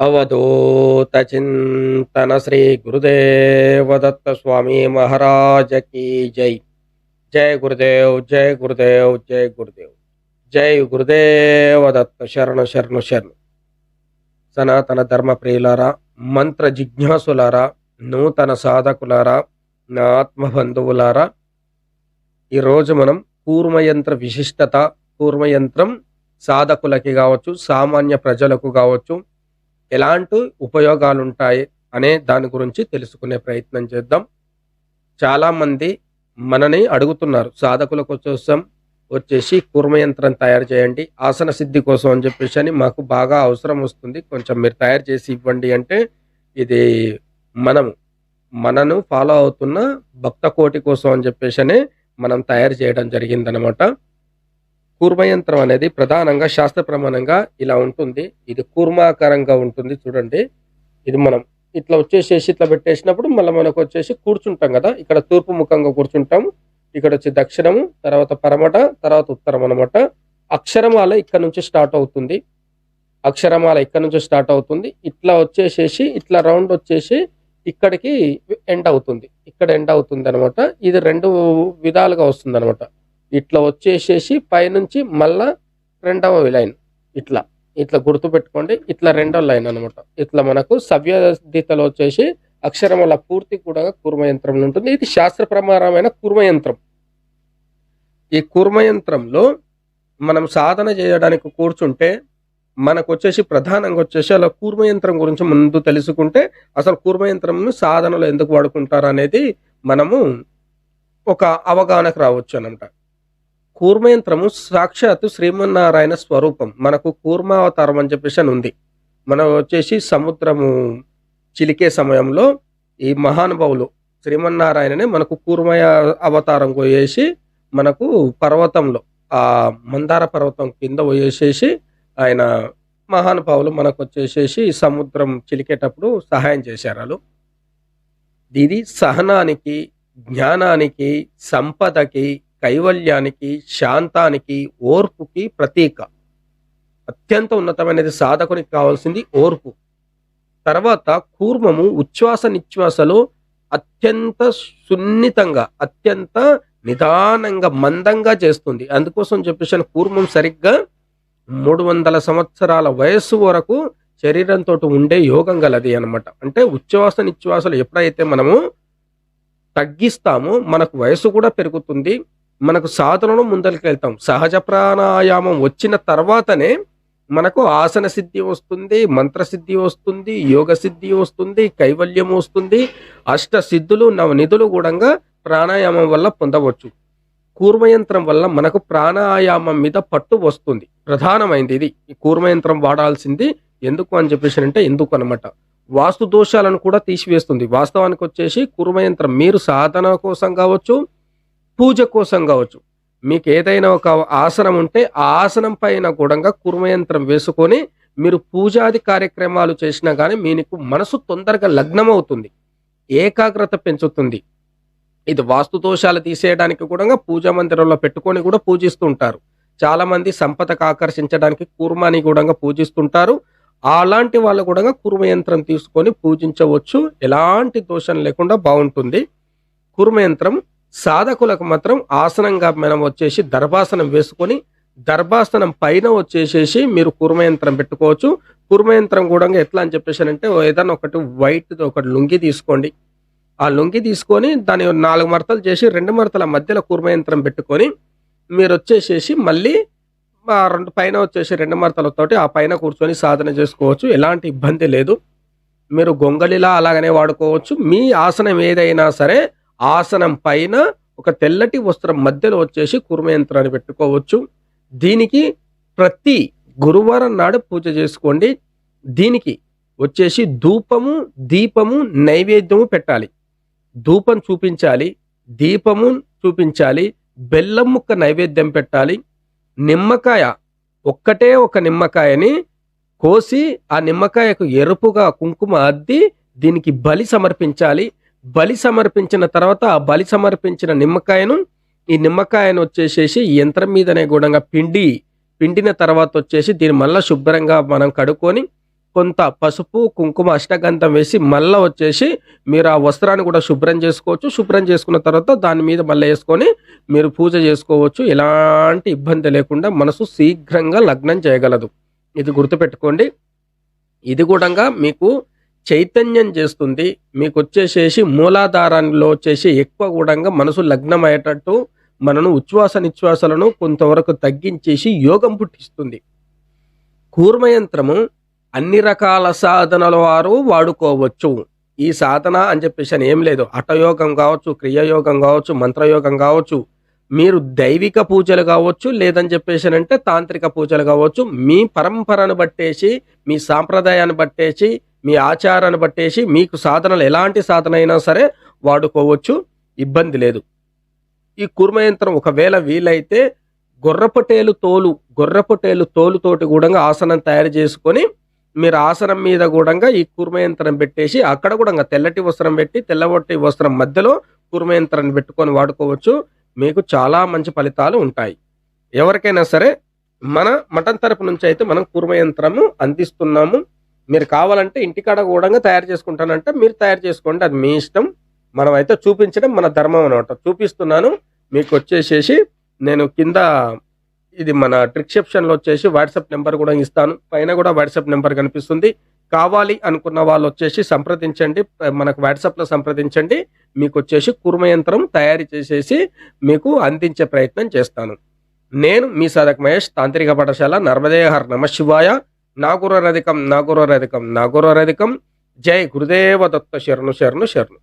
అవధూతచింతన శ్రీ గురుదేవదత్త స్వామి మహారాజ కీ జై జై గురుదేవ్ జై గురుదేవ్ జై గురుదేవ్ జై గురుదేవదత్త శరణు శరణు శరణు సనాతన ధర్మ ప్రియులారా మంత్ర జిజ్ఞాసులారా నూతన సాధకులారా నా ఆత్మబంధువులారా ఈరోజు మనం కూర్మయంత్ర విశిష్టత కూర్మయంత్రం సాధకులకి కావచ్చు సామాన్య ప్రజలకు కావచ్చు ఎలాంటి ఉపయోగాలు ఉంటాయి అనే దాని గురించి తెలుసుకునే ప్రయత్నం చేద్దాం. చాలామంది మనని అడుగుతున్నారు. సాధకుల కోసం వచ్చేసి కూర్మయంత్రం తయారు చేయండి. ఆసన సిద్ధి కోసం అని చెప్పేసి అని మాకు బాగా అవసరం వస్తుంది. కొంచెం మీరు తయారు చేసి ఇవ్వండి అంటే ఇది మనము మనను ఫాలో అవుతున్న భక్త కోటి కోసం అని చెప్పేసి మనం తయారు చేయడం జరిగిందనమాట. కూర్మయంత్రం అనేది ప్రధానంగా శాస్త్ర ప్రమాణంగా ఇలా ఉంటుంది. ఇది కూర్మాకారంగా ఉంటుంది చూడండి. ఇది మనం ఇట్లా వచ్చేసేసి ఇట్లా పెట్టేసినప్పుడు మళ్ళీ మనకు వచ్చేసి కూర్చుంటాం కదా. ఇక్కడ తూర్పు ముఖంగా కూర్చుంటాం. ఇక్కడ వచ్చి దక్షిణము తర్వాత పరమట తర్వాత ఉత్తరం అనమాట అక్షరమాల ఇక్కడ నుంచి స్టార్ట్ అవుతుంది. అక్షరమాల ఇక్కడ నుంచి స్టార్ట్ అవుతుంది. ఇట్లా వచ్చేసేసి ఇట్లా రౌండ్ వచ్చేసి ఇక్కడికి ఎండ్ అవుతుంది. ఇక్కడ ఎండ్ అవుతుంది అనమాట ఇది రెండు విధాలుగా వస్తుంది అనమాట ఇట్లా వచ్చేసేసి పైనుంచి మళ్ళా రెండవ లైన్. ఇట్లా. ఇట్లా గుర్తు పెట్టుకోండి. ఇట్లా రెండవ లైన్ అనమాట ఇట్లా మనకు సవ్యదితలో వచ్చేసి అక్షరముల పూర్తి కూడా కూర్మయంత్రం ఉంటుంది. ఇది శాస్త్ర ప్రమాణమైన కూర్మయంత్రం. ఈ కూర్మయంత్రంలో మనం సాధన చేయడానికి కూర్చుంటే మనకు వచ్చేసి ప్రధానంగా వచ్చేసి అలా కూర్మయంత్రం గురించి ముందు తెలుసుకుంటే అసలు కూర్మయంత్రం సాధనలో ఎందుకు వాడుకుంటారు అనేది మనము ఒక అవగాహనకు రావచ్చు అనమాట కూర్మయంత్రము సాక్షాత్తు శ్రీమన్నారాయణ స్వరూపం. మనకు కూర్మావతారం అని చెప్పేసి అని ఉంది. మనం వచ్చేసి సముద్రము చిలికే సమయంలో ఈ మహానుభావులు శ్రీమన్నారాయణనే మనకు కూర్మయ అవతారం పోయేసి మనకు పర్వతంలో ఆ మందార పర్వతం కింద పోయేసేసి ఆయన మహానుభావులు మనకు వచ్చేసేసి సముద్రం చిలికేటప్పుడు సహాయం చేశారు వాళ్ళు. ఇది సహనానికి జ్ఞానానికి సంపదకి కైవల్యానికి శాంతానికి ఓర్పుకి ప్రతీక. అత్యంత ఉన్నతమైనది సాధకునికి కావాల్సింది ఓర్పు. తర్వాత కూర్మము ఉచ్ఛ్వాస నిశ్వాసలో అత్యంత సున్నితంగా అత్యంత నిదానంగా మందంగా చేస్తుంది. అందుకోసం చెప్పేసిన కూర్మం సరిగ్గా మూడు వందల సంవత్సరాల వయస్సు వరకు శరీరంతో ఉండే యోగం గలది అనమాట అంటే ఉచ్ఛ్వాస నిశ్వాసలు ఎప్పుడైతే మనము తగ్గిస్తామో మనకు వయసు కూడా పెరుగుతుంది. మనకు సాధనను ముందరికి వెళ్తాం సహజ ప్రాణాయామం వచ్చిన తర్వాతనే మనకు ఆసన సిద్ధి వస్తుంది మంత్ర సిద్ధి వస్తుంది యోగ సిద్ధి వస్తుంది కైవల్యం వస్తుంది. అష్ట సిద్ధులు నవ నిధులు కూడా ప్రాణాయామం వల్ల పొందవచ్చు. కూర్మయంత్రం వల్ల మనకు ప్రాణాయామం మీద పట్టు వస్తుంది. ప్రధానమైంది ఇది. ఈ కూర్మయంత్రం వాడాల్సింది ఎందుకు అని చెప్పేసి అంటే ఎందుకు అనమాట వాస్తు దోషాలను కూడా తీసివేస్తుంది. వాస్తవానికి వచ్చేసి కూర్మయంత్రం మీరు సాధన కోసం కావచ్చు పూజ కోసం కావచ్చు. మీకు ఏదైనా ఒక ఆసనం ఉంటే ఆ ఆసనం పైన కూడా కుర్మయంత్రం వేసుకొని మీరు పూజాది కార్యక్రమాలు చేసినా కానీ మీకు మనసు తొందరగా లగ్నం అవుతుంది ఏకాగ్రత పెంచుతుంది. ఇది వాస్తు దోషాలు తీసేయడానికి కూడా పూజా మందిరంలో పెట్టుకొని కూడా పూజిస్తూ ఉంటారు. సంపదకు ఆకర్షించడానికి కూర్మాని కూడా పూజిస్తుంటారు. అలాంటి వాళ్ళు కూడా కుర్మయంత్రం తీసుకొని పూజించవచ్చు. ఎలాంటి దోషం లేకుండా బాగుంటుంది. కుర్మయంత్రం సాధకులకు మాత్రం ఆసనంగా మనం వచ్చేసి దర్భాసనం వేసుకొని దర్భాసనం పైన వచ్చేసేసి మీరు కుర్మయంత్రం పెట్టుకోవచ్చు. కుర్మయంత్రం కూడా ఎట్లా అని చెప్పేసి అంటే ఏదైనా ఒకటి వైట్ ఒకటి లుంగి తీసుకోండి. ఆ లుంగి తీసుకొని దాని నాలుగు మడతలు చేసి రెండు మడతల మధ్యలో కుర్మయంత్రం పెట్టుకొని మీరు వచ్చేసేసి మళ్ళీ ఆ రెండు పైన వచ్చేసి రెండు మడతలతోటి ఆ పైన కూర్చొని సాధన చేసుకోవచ్చు. ఎలాంటి ఇబ్బంది లేదు. మీరు గొంగలిలా అలాగనే వాడుకోవచ్చు. మీ ఆసనం ఏదైనా సరే ఆసనం పైన ఒక తెల్లటి వస్త్రం మధ్యలో వచ్చేసి కుర్మయంత్రాన్ని పెట్టుకోవచ్చు. దీనికి ప్రతి గురువారం నాడు పూజ చేసుకోండి. దీనికి వచ్చేసి ధూపము దీపము నైవేద్యము పెట్టాలి. ధూపం చూపించాలి దీపము చూపించాలి బెల్లం ముక్క నైవేద్యం పెట్టాలి. నిమ్మకాయ ఒక్కటే ఒక నిమ్మకాయని కోసి ఆ నిమ్మకాయకు ఎరుపుగా కుంకుమ అద్ది దీనికి బలి సమర్పించాలి. బలి సమర్పించిన తర్వాత ఆ బలి సమర్పించిన నిమ్మకాయను ఈ నిమ్మకాయను వచ్చేసేసి యంత్రం మీదనే గుణంగా పిండి పిండిన తర్వాత వచ్చేసి దీన్ని మళ్ళీ శుభ్రంగా మనం కడుక్కొని కొంత పసుపు కుంకుమ అష్టగంధం వేసి మళ్ళీ వచ్చేసి మీరు ఆ వస్త్రాన్ని కూడా శుభ్రం చేసుకోవచ్చు. శుభ్రం చేసుకున్న తర్వాత దాని మీద మళ్ళీ వేసుకొని మీరు పూజ చేసుకోవచ్చు. ఎలాంటి ఇబ్బంది లేకుండా మనసు శీఘ్రంగా లగ్నం చేయగలదు. ఇది గుర్తుపెట్టుకోండి. ఇది కూడా మీకు చైతన్యం చేస్తుంది. మీకు వచ్చేసేసి మూలాధారంలో వచ్చేసి ఎక్కువ కూడా మనసు లగ్నం అయ్యేటట్టు మనను ఉచ్ఛ్వాస నిశ్వాసలను కొంతవరకు తగ్గించేసి యోగం పుట్టిస్తుంది. కూర్మయంత్రము అన్ని రకాల సాధనల వారు వాడుకోవచ్చు. ఈ సాధన అని చెప్పేసి అని ఏం లేదు. హఠయోగం కావచ్చు క్రియయోగం కావచ్చు మంత్రయోగం కావచ్చు మీరు దైవిక పూజలు కావచ్చు లేదని చెప్పేసి అంటే తాంత్రిక పూజలు కావచ్చు మీ పరంపరను బట్టేసి మీ సాంప్రదాయాన్ని బట్టేసి మీ ఆచారాన్ని బట్టేసి మీకు సాధనలు ఎలాంటి సాధన అయినా సరే వాడుకోవచ్చు. ఇబ్బంది లేదు. ఈ కుర్మయంత్రం ఒకవేళ వీలైతే గొర్రపటేలు తోలు గొర్రపటేలు తోలుతోటి కూడా ఆసనం తయారు చేసుకొని మీరు ఆసనం మీద కూడా ఈ కుర్మయంత్రం పెట్టేసి అక్కడ కూడా తెల్లటి వస్త్రం పెట్టి తెల్లబొట్టి వస్త్రం మధ్యలో కుర్మయంత్రాన్ని పెట్టుకొని వాడుకోవచ్చు. మీకు చాలా మంచి ఫలితాలు ఉంటాయి. ఎవరికైనా సరే మన మటన్ తరపు నుంచి అయితే మనం కుర్మయంత్రము అందిస్తున్నాము. మీరు కావాలంటే ఇంటికాడ కూడా తయారు చేసుకుంటానంటే మీరు తయారు చేసుకోండి. అది మీ ఇష్టం. మనం అయితే చూపించడం మన ధర్మం అనమాట చూపిస్తున్నాను. మీకు వచ్చేసేసి నేను కింద ఇది మన ట్రిక్సెప్షన్లో వచ్చేసి వాట్సాప్ నెంబర్ కూడా ఇస్తాను. పైన కూడా వాట్సాప్ నెంబర్ కనిపిస్తుంది. కావాలి అనుకున్న వాళ్ళు వచ్చేసి సంప్రదించండి. మనకు వాట్సాప్లో సంప్రదించండి. మీకు వచ్చేసి కుర్మయంత్రం తయారు చేసేసి మీకు అందించే ప్రయత్నం చేస్తాను. నేను మీ సాధక్ మహేష్ తాంత్రిక పాఠశాల నర్మదేహర్ నమశివాయ. నాగురరధికం నాగురరధికం నాగురరధికం జై గురుదేవ దత్త శరణు శరణు శరణు.